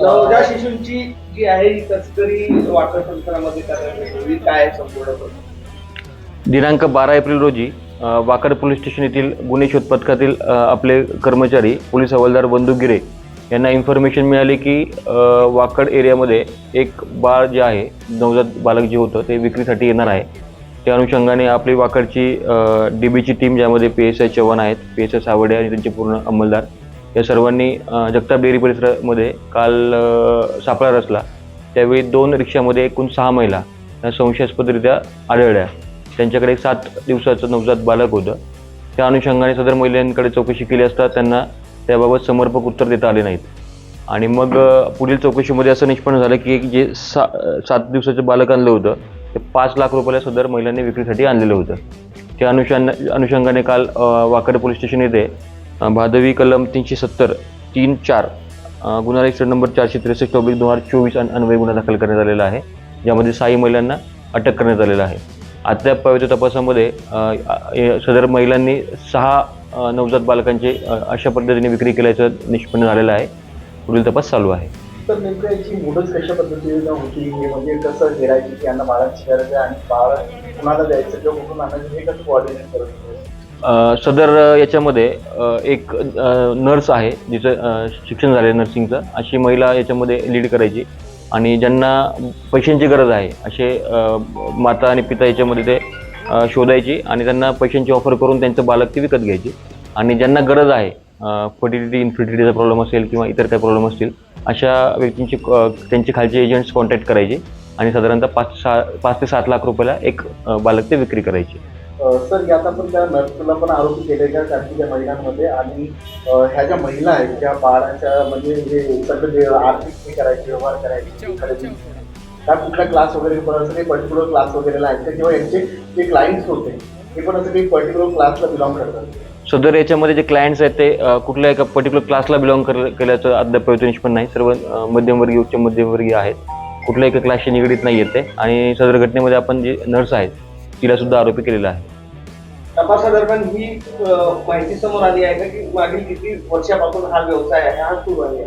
नवजात शिशूंची जी आहे ही तस्करी वाटर संस्थानामध्ये करण्यात काय संपूर्ण दिनांक बारा एप्रिल रोजी वाकड पोलीस स्टेशन येथील गुन्हे शोध पथकातील आपले कर्मचारी पोलीस हवालदार बंधू गिरे यांना इन्फॉर्मेशन मिळाली की वाकड एरियामध्ये एक बाळ जे आहे नवजात बालक जे होतं ते विक्रीसाठी येणार आहे. त्या अनुषंगाने आपली वाकडची डी बीची टीम ज्यामध्ये पी एस आय चव्हाण आहेत पी एस आय सावडे आणि त्यांचे पूर्ण अंमलदार या सर्वांनी जगताप डेअरी परिसरामध्ये काल सापळा रचला. त्यावेळी दोन रिक्षामध्ये एकूण सहा महिला या संशयास्पदरित्या आढळल्या. त्यांच्याकडे एक सात दिवसाचं नवजात बालक होतं. त्या अनुषंगाने सदर महिलांकडे चौकशी केली असता त्यांना त्याबाबत समर्पक उत्तर देता आले नाहीत. आणि मग पुढील चौकशीमध्ये असं निष्पन्न झालं की एक जे सा सात दिवसाचं बालक आणलं होतं ते पाच लाख रुपयाला सदर महिलांनी विक्रीसाठी आणलेलं होतं. त्या अनुषंग अनुषंगाने काल वाकड पोलीस स्टेशन येथे भादवी कलम तीनशे सत्तर तीन चार गुन्हा रजिस्टर नंबर चारशे त्रेसष्ट ऑब्लिक दोन हजार चोवीस आणि अन्वय गुन्हा दाखल करण्यात आलेला आहे. ज्यामध्ये साई महिलांना अटक करण्यात आलेला आहे. अद्याप पवित्र तपासामध्ये सदर महिलांनी सहा नवजात बालकांचे अशा पद्धतीने विक्री केल्याचं निष्पन्न झालेलं आहे. पुढील तपास चालू आहे. तर नेमकं याची मुदत कशा होती? म्हणजे कसं की यांना बाळाची गरज आहे आणि बाळ कुणाला द्यायचं? किंवा कुठून आणायचं? हे कसं करत सदर याच्यामध्ये एक नर्स आहे जिचं शिक्षण झालं नर्सिंगचं अशी महिला याच्यामध्ये लीड करायची. आणि ज्यांना पैशांची गरज आहे असे माता आणि पिता याच्यामध्ये ते शोधायची आणि त्यांना पैशांची ऑफर करून त्यांचं बालक ते विकत घ्यायची. आणि ज्यांना गरज आहे फर्टिलिटी इन्फर्टिलिटीचा प्रॉब्लेम असेल किंवा इतर काही प्रॉब्लेम असतील अशा व्यक्तींची त्यांचे खालचे एजंट्स कॉन्टॅक्ट करायचे. आणि साधारणतः पाच सहा पाच ते सात लाख रुपयाला एक बालक ते विक्री करायचे. सर यात आपण त्या नर्सला पण आरोपी केले का कारण त्या महिलांमध्ये आणि ह्या ज्या महिला आहेत त्या बाळाच्या म्हणजे हे सगळं जे आर्थिक हे करायचे व्यवहार करायचे खरेदी. त्या कुठला क्लास वगैरे पण असं काही पर्टिक्युलर क्लास वगैरे आहेत का? किंवा यांचे जे क्लायंट्स होते ते पण असं काही पर्टिक्युलर क्लासला बिलॉंग करतात? सदर याच्यामध्ये जे क्लायंट्स आहेत ते कुठल्या एका पर्टिक्युलर क्लासला बिलॉंग कर केल्याचं अद्याप प्रयत्न निष्पन्न नाही. सर्व मध्यमवर्गीय उच्च मध्यमवर्गीय आहेत. कुठल्या एका क्लासशी निगडीत नाही येते आणि सदर घटनेमध्ये आपण जी नर्स आहेत तिला सुद्धा आरोपी केलेला आहे. तपासादरम्यान ही माहिती समोर आली आहे का की मागील किती वर्षापासून हा व्यवसाय आहे हा सुरू आहे?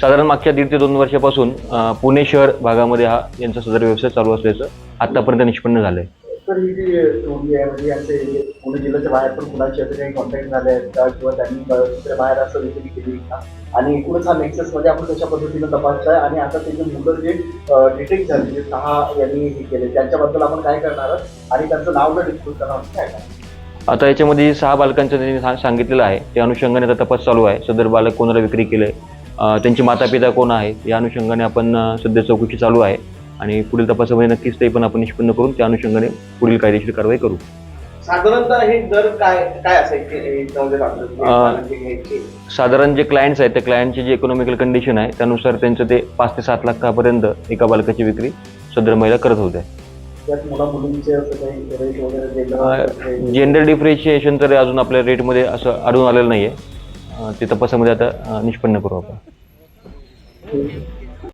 साधारण मागच्या दीड ते दोन वर्षापासून पुणे शहर भागामध्ये हा यांचा सदर व्यवसाय चालू असल्याचं आतापर्यंत निष्पन्न झालंय. तर ही जी टोळी आहे म्हणजे पुणे जिल्ह्याच्या बाहेर पण कुणाचे असे काही कॉन्टॅक्ट झाले आहेत का? किंवा त्यांनी दुसऱ्या बाहेर असं विक्री केली का? आणि एकूणच हा नेक्ससमध्ये आपण कशा पद्धतीनं तपासताय आणि आता ते जे मुलं जे डिटेक्ट झाले जे सहा यांनी हे केले त्यांच्याबद्दल आपण काय करणार आहोत? आणि त्यांचं नाव जर डिस्क्लोज करणार काय करणार? आता याच्यामध्ये सहा बालकांचं त्यांनी सांग- सांगितलेलं आहे. त्या अनुषंगाने आता तपास चालू आहे. सदर बालक कोणाला विक्री केलंय अ, त्यांचे माता पिता कोण आहे? या अनुषंगाने आपण सध्या चौकशी चालू आहे. आणि पुढील तपासामध्ये नक्कीच ते पण आपण निष्पन्न करून त्या अनुषंगाने पुढील कायदेशीर कारवाई करू. साधारणतः हे दर काय काय असायचे? साधारण जे क्लायंट्स आहेत त्या क्लायंटची जी इकॉनॉमिकल कंडिशन आहे त्यानुसार त्यांचं ते पाच ते सात लाखापर्यंत एका बालकाची विक्री सदर महिला करत होत्या. त्यात मुला मुलींचे असं काही रेट वगैरे दिलं जेंडर डिफरेन्शिएशन तर अजून आपल्या रेटमध्ये असं आढळून आलेलं नाही आहे ते तपासामध्ये आता निष्पन्न करू आपण.